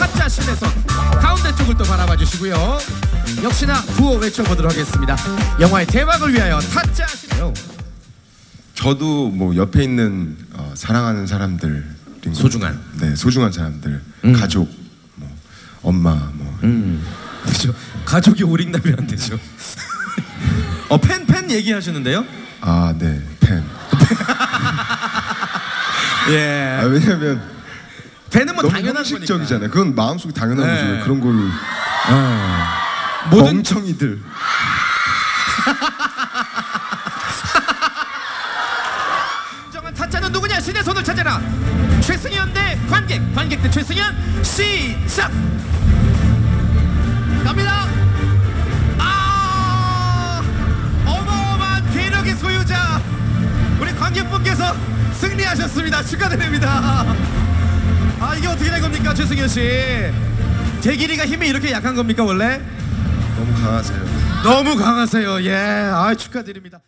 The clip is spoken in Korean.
타짜 신혜선 가운데 쪽을 또 바라봐 주시고요. 역시나 구호 외쳐보도록 하겠습니다. 영화의 대박을 위하여 타짜 신혜선 저도 뭐 옆에 있는 어, 사랑하는 사람들 소중한. 음. 네 소중한 사람들 가족 뭐 엄마 뭐 그렇죠. 가족이 오링나면 안 되죠. 어, 팬, 팬 얘기하시는데요? 아, 네, 팬. 예. 아, 왜냐면 뭐 너무 당연한 거니까. 형식적이잖아요. 그건 마음속에 당연한 네. 거죠. 왜 그런 걸 모든 멍청이들. 정한 타짜는 누구냐? 신의 손을 찾아라. 최승현 대 관객, 관객 대 최승현. 시작. 갑니다. 아, 어마어마한 괴력의 소유자 우리 관객분께서 승리하셨습니다. 축하드립니다. 아 이게 어떻게 된 겁니까, 최승현 씨? 대길이가 힘이 이렇게 약한 겁니까 원래? 너무 강하세요. 너무 강하세요. 예, 아 축하드립니다.